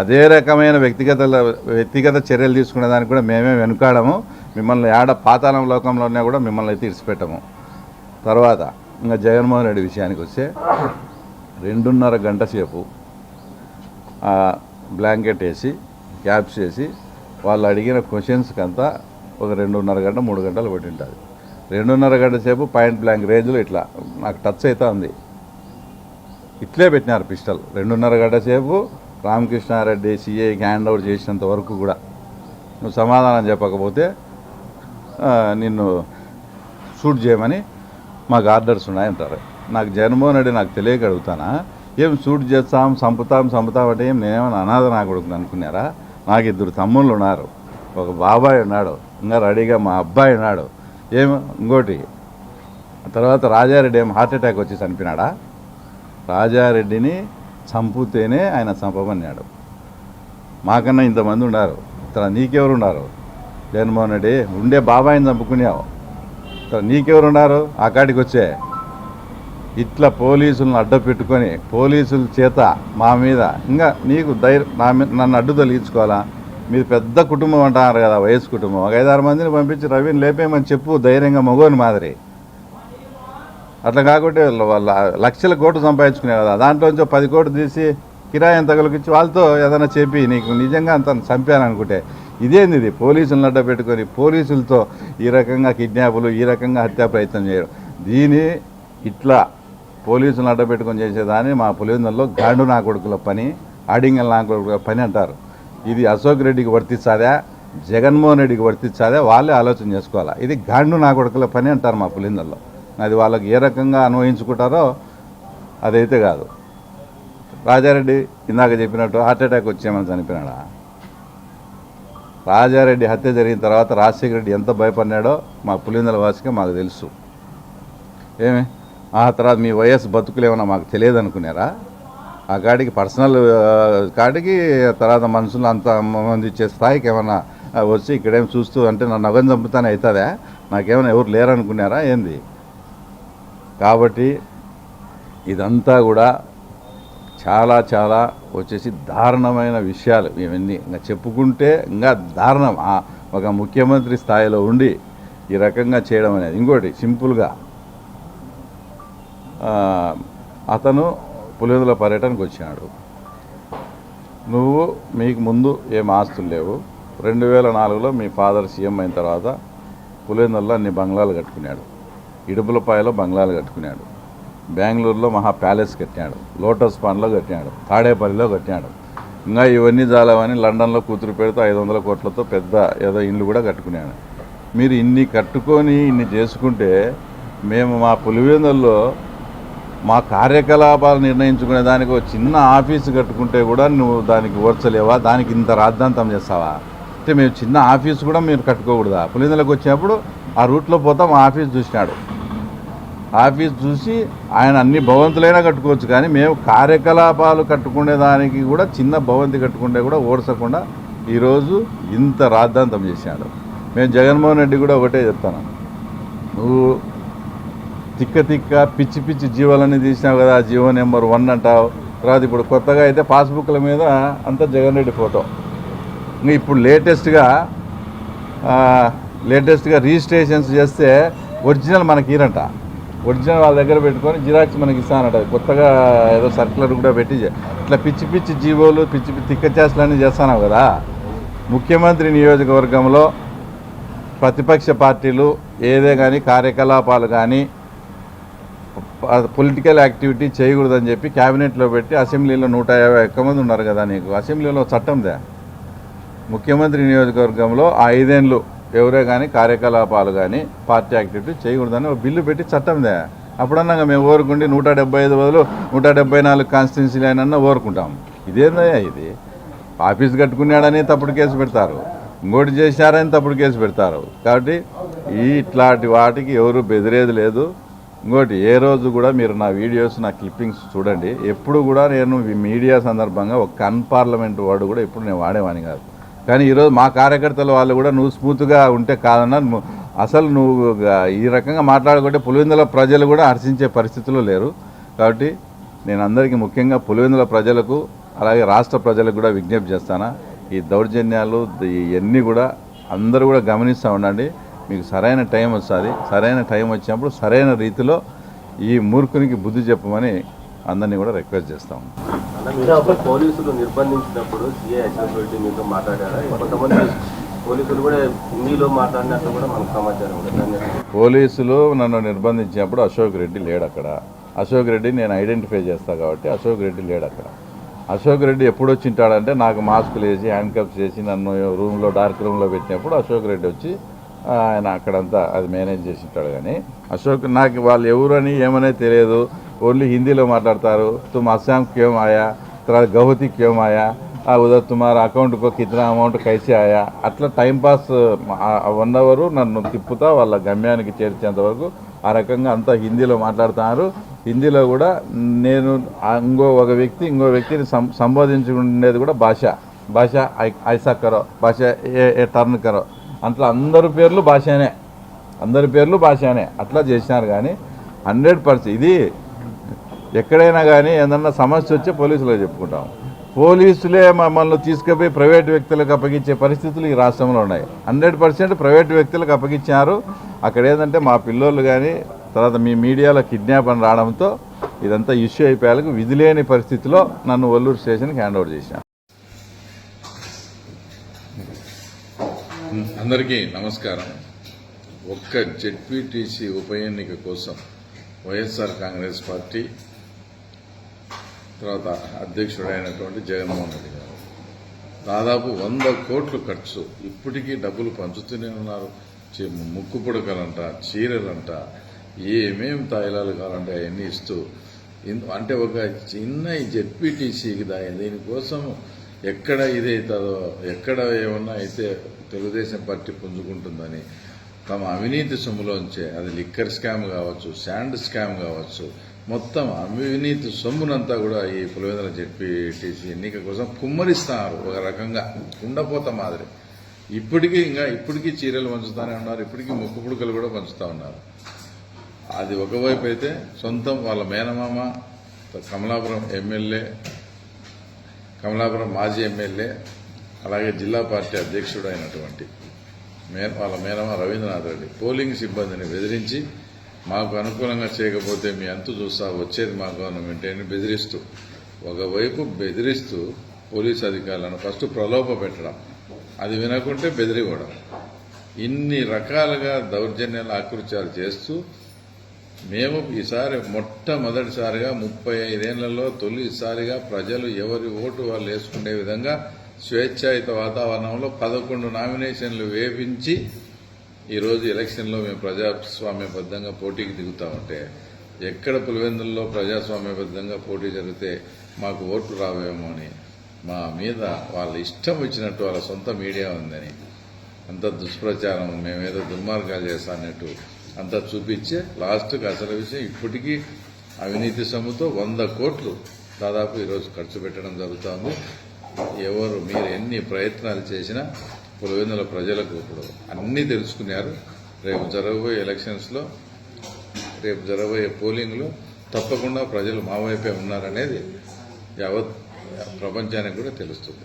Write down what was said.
అదే రకమైన వ్యక్తిగత వ్యక్తిగత చర్యలు తీసుకునే దానికి కూడా మేమే వెనుకాడము. మిమ్మల్ని ఆడ పాతాళం లోకంలో ఉన్నా కూడా మిమ్మల్ని అయితే తర్వాత ఇంకా జగన్మోహన్ రెడ్డి విషయానికి వస్తే రెండున్నర గంట సేపు బ్లాంకెట్ వేసి క్యాప్స్ వేసి వాళ్ళు అడిగిన క్వశ్చన్స్కి అంతా ఒక రెండున్నర గంట మూడు గంటలు పట్టింటుంది రెండున్నర గంట సేపు పాయింట్ బ్లాంక్ రేంజ్లో ఇట్లా నాకు టచ్ అవుతా ఉంది. ఇట్లే పెట్టినారు పిస్టల్. రెండున్నర గంట సేపు రామకృష్ణారెడ్డి సిఐకి హ్యాండ్ ఓవర్ చేసినంత వరకు కూడా నువ్వు సమాధానం చెప్పకపోతే నిన్ను షూట్ చేయమని మాకు ఆర్డర్స్ ఉన్నాయంటారు. నాకు జగన్మోహన్ రెడ్డి నాకు తెలియక అడుగుతానా? ఏం షూట్ చేస్తాం చంపుతాం చంపుతాం అంటే ఏం? నేనేమైనా అనాథ నా కొడుకుని అనుకున్నారా? నాకు ఇద్దరు తమ్ముళ్ళు ఉన్నారు. ఒక బాబాయ్ ఉన్నాడు ఇంకా రెడీగా మా అబ్బాయి ఉన్నాడు. ఏం? ఇంకోటి తర్వాత రాజారెడ్డి ఏం హార్ట్ అటాక్ వచ్చి చనిపోయినాడా? రాజారెడ్డిని చంపితేనే ఆయన చంపమన్నాడు. మాకన్నా ఇంతమంది ఉన్నారు. ఇతర నీకెవరు ఉన్నారు జగన్మోహన్ రెడ్డి ఉండే బాబాయిని చంపుకునేవు. ఇతర నీకెవరు ఉన్నారు ఆ కాడికి వచ్చే. ఇట్లా పోలీసులను అడ్డ పెట్టుకొని పోలీసుల చేత మా మీద ఇంకా నీకు ధైర్యం నా మీద నన్ను అడ్డు తొలగించుకోవాలా? మీరు పెద్ద కుటుంబం అంటారు కదా వయసు కుటుంబం. ఒక ఐదారు మందిని పంపించి రవిని లేపేయమని చెప్పు ధైర్యంగా మగోని మాదిరి. అట్లా కాకుంటే వాళ్ళ- లక్షల కోట్లు సంపాదించుకునే కదా. దాంట్లోంచి పది కోట్లు తీసి కిరాయి తగులుకిచ్చి వాళ్ళతో ఏదైనా చెప్పి నీకు నిజంగా అంత చంపాననుకుంటే ఇదేంది ఇది? పోలీసులను అడ్డ పెట్టుకొని పోలీసులతో ఈ రకంగా కిడ్నాపులు ఈ రకంగా హత్యా ప్రయత్నం చేయడం. దీని ఇట్లా పోలీసులను అడ్డ పెట్టుకొని చేసేదాన్ని మా పులివెందుల్లో గాండు నా కొడుకుల పని ఆడింగల్ నా కొడుకుల పని అంటారు. ఇది అశోక్ రెడ్డికి వర్తించాదా జగన్మోహన్ రెడ్డికి వర్తించాదా వాళ్ళే ఆలోచన చేసుకోవాలా? ఇది గాండు నా కొడుకుల పని అంటారు మా పులివెందుల్లో. అది వాళ్ళకి ఏ రకంగా అన్వయించుకుంటారో అదైతే కాదు. రాజారెడ్డి ఇందాక చెప్పినట్టు హార్ట్ అటాక్ వచ్చేమని చనిపోయినాడా? రాజారెడ్డి హత్య జరిగిన తర్వాత రాజశేఖర రెడ్డి ఎంత భయపడినాడో మా పులిందల వాసిగా మాకు తెలుసు. ఏమి? ఆ తర్వాత మీ వయస్సు బతుకులేమన్నా మాకు తెలియదు అనుకున్నారా ఆ కాడికి పర్సనల్ ఆ, కాడికి తర్వాత మనుషులు అంత మంది ఇచ్చే స్థాయికి ఏమన్నా వచ్చి ఇక్కడేం చూస్తూ అంటే నన్ను నగం చంపుతానే అవుతుందా? నాకేమైనా ఎవరు లేరనుకున్నారా? ఏంది? కాబట్టి ఇదంతా కూడా చాలా చాలా వచ్చేసి దారుణమైన విషయాలు. ఇవన్నీ ఇంకా చెప్పుకుంటే ఇంకా దారుణం. ఒక ముఖ్యమంత్రి స్థాయిలో ఉండి ఈ రకంగా చేయడం అనేది. ఇంకోటి సింపుల్గా అతను పులివెందుల పర్యటనకు వచ్చినాడు. నువ్వు మీకు ముందు ఏం ఆస్తులు లేవు. రెండు వేల నాలుగులో మీ ఫాదర్ సీఎం అయిన తర్వాత పులివెందుల్లో అన్ని బంగ్లాలు కట్టుకున్నాడు. ఇడుపులపాయలో బంగ్లాలు కట్టుకున్నాడు. బెంగళూరులో మహా ప్యాలెస్ కట్టాడు. లోటస్ పాండ్లో కట్టినాడు తాడేపల్లిలో కట్టినాడు ఇంకా ఇవన్నీ జాలవని లండన్లో కూతురు పెడితే ఐదు వందల కోట్లతో పెద్ద ఏదో ఇండ్లు కూడా కట్టుకున్నాడు. మీరు ఇన్ని కట్టుకొని ఇన్ని చేసుకుంటే మేము మా పులివెందుల్లో మా కార్యకలాపాలు నిర్ణయించుకునే దానికి ఒక చిన్న ఆఫీసు కట్టుకుంటే కూడా నువ్వు దానికి ఓర్చలేవా? దానికి ఇంత రాద్ధాంతం చేస్తావా? అంటే మేము చిన్న ఆఫీసు కూడా మీరు కట్టుకోకూడదా? పులివెందులకు వచ్చినప్పుడు ఆ రూట్లో పోతాం మా ఆఫీస్ చూసినాడు. ఆఫీస్ చూసి ఆయన అన్ని భవంతులైనా కట్టుకోవచ్చు కానీ మేము కార్యకలాపాలు కట్టుకునే దానికి కూడా చిన్న భవంతి కట్టుకుంటే కూడా ఓడ్చకుండా ఈరోజు ఇంత రాద్ధాంతం చేశాడు. మేము జగన్మోహన్ రెడ్డి కూడా ఒకటే చెప్తాను. నువ్వు తిక్క తిక్క పిచ్చి పిచ్చి జీవాలన్నీ తీసినావు కదా జీవో నెంబర్ వన్ అంటావు. తర్వాత ఇప్పుడు కొత్తగా అయితే పాస్బుక్ల మీద అంతా జగన్ రెడ్డి ఫోటో. ఇంకా ఇప్పుడు లేటెస్ట్గా లేటెస్ట్గా రిజిస్ట్రేషన్స్ చేస్తే ఒరిజినల్ మనకి ఇరంట ఒరిజినల్ వాళ్ళ దగ్గర పెట్టుకొని జిరాక్స్ మనకి ఇస్తానంట. కొత్తగా ఏదో సర్కులర్ కూడా పెట్టి ఇట్లా పిచ్చి పిచ్చి జీవోలు పిచ్చి పిచ్చి తిక్క చేష్టలన్నీ చేస్తున్నావు కదా. ముఖ్యమంత్రి నియోజకవర్గంలో ప్రతిపక్ష పార్టీలు ఏదే కానీ కార్యకలాపాలు కానీ పొలిటికల్ యాక్టివిటీ చేయకూడదని చెప్పి క్యాబినెట్లో పెట్టి అసెంబ్లీలో నూట యాభై ఒక్క మంది ఉన్నారు కదా నీకు. అసెంబ్లీలో చట్టందే. ముఖ్యమంత్రి నియోజకవర్గంలో ఆ ఐదేళ్ళు ఎవరే కానీ కార్యకలాపాలు కానీ పార్టీ యాక్టివిటీ చేయకూడదని ఒక బిల్లు పెట్టి చట్టందే అప్పుడన్నా మేము ఓరుకుండి నూట డెబ్బై ఐదు బదులు నూట డెబ్బై నాలుగు కాన్స్టిట్యున్సీలు అయినా ఓరుకుంటాం. ఇదేందయ్యా ఇది? ఆఫీస్ కట్టుకున్నాడని తప్పుడు కేసు పెడతారు. ఇంకోటి చేశారని తప్పుడు కేసు పెడతారు. కాబట్టి ఈ ఇట్లాంటి వాటికి ఎవరు బెదిరేది లేదు. ఇంకోటి ఏ రోజు కూడా మీరు నా వీడియోస్ నా క్లిప్పింగ్స్ చూడండి. ఎప్పుడు కూడా నేను మీడియా సందర్భంగా ఒక కన్ పార్లమెంట్ వర్డ్ కూడా ఎప్పుడు నేను వాడేవాని కాదు. కానీ ఈరోజు మా కార్యకర్తల వాళ్ళు కూడా నువ్వు స్మూత్గా ఉంటే కాదన్నా అసలు నువ్వు ఈ రకంగా మాట్లాడుకుంటే పులివెందుల ప్రజలు కూడా హర్షించే పరిస్థితులు లేరు. కాబట్టి నేను అందరికీ ముఖ్యంగా పులివెందుల ప్రజలకు అలాగే రాష్ట్ర ప్రజలకు కూడా విజ్ఞప్తి చేస్తాను. ఈ దౌర్జన్యాలు ఇవన్నీ కూడా అందరూ కూడా గమనిస్తూ ఉండండి. మీకు సరైన టైం వస్తుంది. సరైన టైం వచ్చినప్పుడు సరైన రీతిలో ఈ మూర్ఖునికి బుద్ధి చెప్పమని అందరినీ కూడా రిక్వెస్ట్ చేస్తాం. పోలీసులు నిర్బంధించినప్పుడు పోలీసులు నన్ను నిర్బంధించినప్పుడు అశోక్ రెడ్డి లేడు అక్కడ. అశోక్ రెడ్డి నేను ఐడెంటిఫై చేస్తా కాబట్టి అశోక్ రెడ్డి లేడు అక్కడ. అశోక్ రెడ్డి ఎప్పుడు వచ్చింటాడంటే నాకు మాస్కులు వేసి హ్యాండ్ కప్స్ చేసి నన్ను రూమ్లో డార్క్ రూమ్లో పెట్టినప్పుడు అశోక్ రెడ్డి వచ్చి ఆయన అక్కడంతా అది మేనేజ్ చేసి ఉంటాడు కానీ అశోక్ నాకు వాళ్ళు ఎవరని ఏమనే తెలియదు. ఓన్లీ హిందీలో మాట్లాడతారు. తుమ్ అస్సాం క్యోం ఆయా తర్వాత గౌహతి క్యోం ఆయా ఆ ఉదర్ తుమార్ అకౌంట్కో కితనా అమౌంట్ కైసే ఆయా? అట్లా టైంపాస్ వన్ అవరు నన్ను తిప్పుతా వాళ్ళ గమ్యానికి చేర్చేంత వరకు ఆ రకంగా అంతా హిందీలో మాట్లాడుతున్నారు హిందీలో కూడా నేను ఇంకో ఒక వ్యక్తి ఇంకో వ్యక్తిని సం సంబోధించుకునేది కూడా భాష. భాష ఐసా కరో భాష ఏ ఏ టర్న్ కరో అట్లా అందరి పేర్లు భాషనే. అందరి పేర్లు భాషనే. అట్లా చేసినారు కానీ హండ్రెడ్ పర్సెంట్ ఇది ఎక్కడైనా కానీ ఏదన్నా సమస్య వచ్చే పోలీసులకు చెప్పుకుంటాం. పోలీసులే మమ్మల్ని తీసుకుపోయి ప్రైవేట్ వ్యక్తులకు అప్పగించే పరిస్థితులు ఈ రాష్ట్రంలో ఉన్నాయి. హండ్రెడ్ పర్సెంట్ ప్రైవేట్ వ్యక్తులకు అప్పగించారు అక్కడ ఏంటంటే మా పిల్లోళ్ళు కానీ తర్వాత మీ మీడియాలో కిడ్నాప్ అని రావడంతో ఇదంతా ఇష్యూ అయిపోయాలకు విధి లేని పరిస్థితిలో నన్ను ఒల్లూరు స్టేషన్కి హ్యాండ్ ఓవర్ చేశాను అందరికీ నమస్కారం. ఒక్క జెడ్పీటీసీ ఉప ఎన్నిక కోసం వైఎస్ఆర్ కాంగ్రెస్ పార్టీ తర్వాత అధ్యక్షుడైనటువంటి జగన్మోహన్ రెడ్డి గారు. దాదాపు వంద కోట్లు ఖర్చు. ఇప్పటికీ డబ్బులు పంచుతూనే ఉన్నారు. ముక్కు పుడకలంట చీరలంట ఏమేం తాయిలాలు కావాలంటే అవన్నీ ఇస్తూ అంటే ఒక చిన్న జెడ్పీటీసీకి దాని దీనికోసం ఎక్కడ ఇదైతుందో ఎక్కడ ఏమన్నా అయితే తెలుగుదేశం పార్టీ పుంజుకుంటుందని తమ అవినీతి సొమ్ములోంచే అది లిక్కర్ స్కామ్ కావచ్చు శాండ్ స్కామ్ కావచ్చు మొత్తం అవినీతి సొమ్మునంతా కూడా ఈ పులివెందుల జెడ్పీటీసీ ఎన్నిక కోసం కుమ్మరిస్తున్నారు ఒక రకంగా. కుండపోత మాదిరి. ఇప్పటికీ ఇంకా ఇప్పటికీ చీరలు పంచుతానే ఉన్నారు ఇప్పటికీ ముక్కు పుడకలు కూడా పంచుతూ ఉన్నారు. అది ఒకవైపు అయితే సొంతం వాళ్ళ మేనమామ కమలాపురం ఎమ్మెల్యే కమలాపురం మాజీ ఎమ్మెల్యే అలాగే జిల్లా పార్టీ అధ్యక్షుడు అయినటువంటి మే వాళ్ళ మేనమా రవీంద్రనాథ్ రెడ్డి. పోలింగ్ సిబ్బందిని బెదిరించి మాకు అనుకూలంగా చేయకపోతే మీ అంతు చూస్తా వచ్చేది మా గవర్నమెంట్ అని బెదిరిస్తూ ఒకవైపు బెదిరిస్తూ పోలీస్ అధికారులను ఫస్ట్ ప్రలోభ పెట్టడం అది వినకుంటే బెదిరివ్వడం. ఇన్ని రకాలుగా దౌర్జన్యాలు ఆకృత్యాలు చేస్తూ మేము ఈసారి మొట్టమొదటిసారిగా ముప్పై ఐదేళ్ళలో తొలిసారిగా ప్రజలు ఎవరి ఓటు వాళ్ళు వేసుకునే విధంగా స్వేచ్ఛాయుత వాతావరణంలో పదకొండు నామినేషన్లు వేపించి ఈరోజు ఎలక్షన్లో మేము ప్రజాస్వామ్యబద్ధంగా పోటీకి దిగుతామంటే ఎక్కడ పులివెందుల్లో ప్రజాస్వామ్యబద్ధంగా పోటీ జరిగితే మాకు ఓట్లు రావేమో అని మా మీద వాళ్ళ ఇష్టం వచ్చినట్టు వాళ్ళ సొంత మీడియా ఉందని అంత దుష్ప్రచారం మేమేదో దుర్మార్గాలు చేస్తానట్టు అంతా చూపించే లాస్ట్కి అసలు విషయం ఇప్పటికీ అవినీతి సొమ్ముతో వంద కోట్లు దాదాపు ఈరోజు ఖర్చు పెట్టడం జరుగుతుంది. ఎవరు మీరు ఎన్ని ప్రయత్నాలు చేసినా పులివెందుల ప్రజలకు ఇప్పుడు అన్నీ తెలుసుకున్నారు. రేపు జరగబోయే ఎలక్షన్స్లో రేపు జరగబోయే పోలింగ్లో తప్పకుండా ప్రజలు మా వైపే ఉన్నారనేది యావత్ ప్రపంచానికి కూడా తెలుస్తుంది.